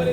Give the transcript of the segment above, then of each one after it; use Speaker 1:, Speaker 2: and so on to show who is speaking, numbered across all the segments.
Speaker 1: उपरि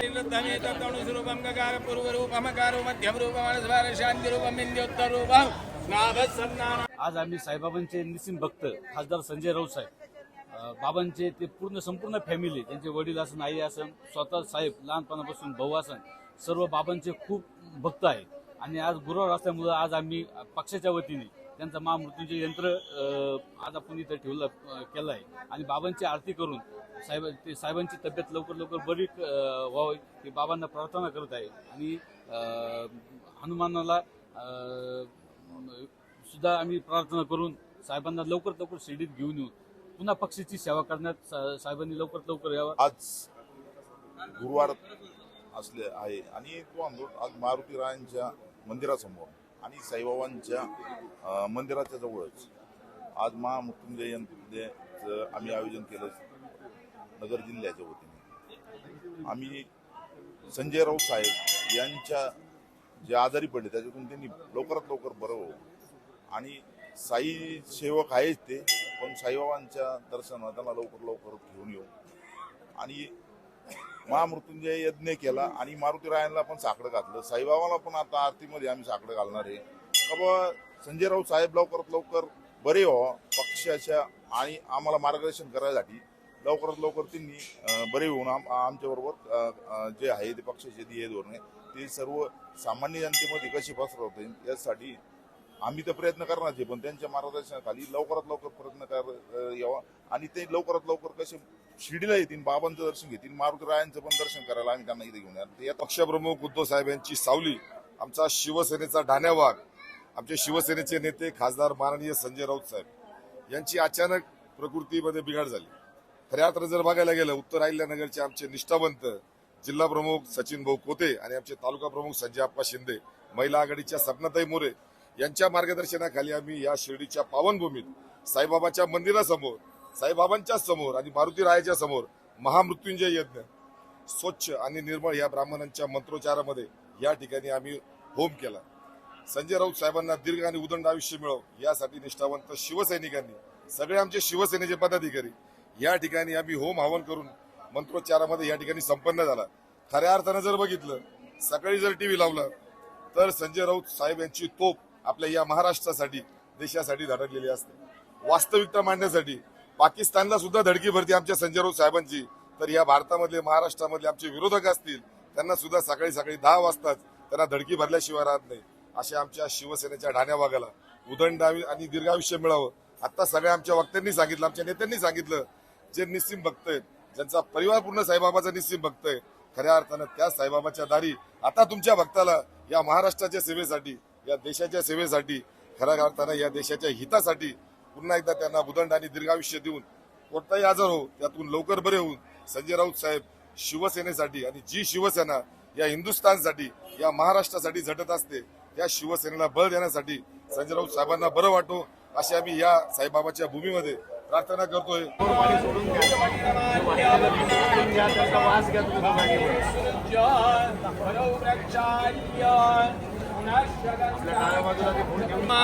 Speaker 1: नमः ॐ यन्नाय नमः स्वाहा ॐ यमाय नमः स्वाहा शान्तिरूपम्
Speaker 2: आज आम्ही साईबाबांचे निसिम भक्त खासदार संजय राऊत साहेब. बाबांचे ते पूर्ण संपूर्ण फॅमिली त्यांचे वडील असन आई असन स्वतः साहेब लहानपणापासून भाऊ असन सर्व बाबांचे खूप भक्त आहेत. आणि आज गुरुवार असल्यामुळं आज आम्ही पक्षाच्या वतीने त्यांचं महामृत्यूचे यंत्र आज आपण इथं ठेवलं केलं आहे आणि बाबांची आरती करून साहेब ते साहेबांची तब्येत लवकर लवकर बरी व्हावी ही बाबांना प्रार्थना करत आहे. आणि हनुमानाला सुद्धा आम्ही प्रार्थना करून साहेबांना लवकर लवकर शिर्डीत घेऊन येऊन पुन्हा पक्षाची सेवा करण्यात सा- साहेबांनी लवकर लवकर यावं.
Speaker 3: आज गुरुवार असले आहे. आणि तो आंदोलन आज मारुती रायांच्या मंदिरासमोर. आणि साईबाबांच्या मंदिराच्या जवळच. आज महामृत्युंजय जयंतीचं आम्ही आयोजन केलं नगर जिल्ह्याच्या वतीने. आम्ही संजय राऊत साहेब यांच्या जे आजारी पडले त्याच्यातून त्यांनी लवकरात लवकर बरं व्हावं आणि साई सेवक आहेच ते पण साईबाबांच्या दर्शनाला त्यांना लवकर लवकर घेऊन येऊ. आणि महामृत्युंजय यज्ञ केला आणि मारुती रायांना पण साकडं घातलं. साईबाबाला पण आता आरतीमध्ये आम्ही साकडं घालणार आहे. बाबा संजय राऊत साहेब लवकरात लवकर बरे व्हावं पक्षाच्या आणि आम्हाला मार्गदर्शन करायसाठी. लवकरात लवकर त्यांनी बरे होऊन आम आमच्याबरोबर जे आहे ते पक्षाचे ध्येय धोरणे ते सर्व सामान्य जनतेमध्ये कशी पसरवता येईल यासाठी आम्ही तर प्रयत्न करणार आहे पण त्यांच्या मार्गदर्शनाखाली लवकरात लवकर प्रयत्न कर यावा आणि ते लवकरात लवकर कसे शिर्डीला येतील बाबांचं दर्शन घेतील मारुतरायांचं पण दर्शन करायला आम्ही त्यांना इथे घेऊन येणार. या
Speaker 4: पक्षप्रमुख उद्धव साहेब यांची सावली आमचा शिवसेनेचा ढाण्यावाग आमचे शिवसेनेचे नेते खासदार माननीय संजय राऊत साहेब यांची अचानक प्रकृतीमध्ये बिघाड झाली. खऱ्या अर्थानं जर बघायला गेलं उत्तर अहिल्यानगरचे आमचे निष्ठावंत जिल्हा प्रमुख सचिन भाऊ कोते आणि आमचे तालुका प्रमुख संजय आप्पा शिंदे महिला आघाडीच्या सपनाताई मोरे यांच्या मार्गदर्शनाखाली आम्ही या शिर्डीच्या पावनभूमीत साईबाबाच्या मंदिरासमोर साईबाबांच्या समोर आणि मारुती रायाच्या समोर महामृत्युंजय यज्ञ स्वच्छ आणि निर्मळ या ब्राह्मणांच्या मंत्रोच्चारामध्ये या ठिकाणी आम्ही होम केला. संजय राऊत साहेबांना दीर्घ आणि उदंड आयुष्य मिळव यासाठी निष्ठावंत शिवसैनिकांनी सगळे आमचे शिवसेनेचे पदाधिकारी या ठिकाणी आम्ही होम हवन करून मंत्रोच्चारामध्ये या ठिकाणी संपन्न झाला. खऱ्या अर्थानं जर बघितलं सकाळी जर टीव्ही लावला तर संजय राऊत साहेब यांची तोप आपल्या या महाराष्ट्रासाठी देशासाठी धडकलेली असते. वास्तविकता मांडण्यासाठी पाकिस्तानला सुद्धा धडकी भरती आमच्या संजय राऊत साहेबांची. तर या भारतामधले महाराष्ट्रामधले आमचे विरोधक असतील त्यांना सुद्धा सकाळी सकाळी दहा वाजताच त्यांना धडकी भरल्याशिवाय राहत नाही. अशा आमच्या शिवसेनेच्या ढाण्या भागाला उदंड आणि दीर्घायुष्य मिळावं. आता सगळ्या आमच्या वक्त्यांनी सांगितलं आमच्या नेत्यांनी सांगितलं जे निस्सिम भक्त आहेत ज्यांचा परिवार पूर्ण साईबाबाचा निस्सिम भक्त आहे खऱ्या अर्थानं त्या साईबाबाच्या दारी आता तुमच्या भक्ताला या महाराष्ट्राच्या सेवेसाठी या देशाच्या सेवेसाठी खऱ्या अर्थानं या देशाच्या हितासाठी पुन्हा एकदा त्यांना उदंड आणि दीर्घायुष्य देऊन कोणताही आजार हो त्यातून लवकर बरे होऊन संजय राऊत साहेब शिवसेनेसाठी आणि जी शिवसेना या हिंदुस्थानसाठी या महाराष्ट्रासाठी झटत असते त्या शिवसेनेला बळ देण्यासाठी संजय राऊत साहेबांना बरं वाटो अशी आम्ही या साईबाबाच्या भूमीमध्ये प्रार्थना करतोय.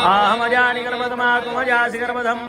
Speaker 1: अहमजानि गर्भधमा कुमजासि गर्भधम्.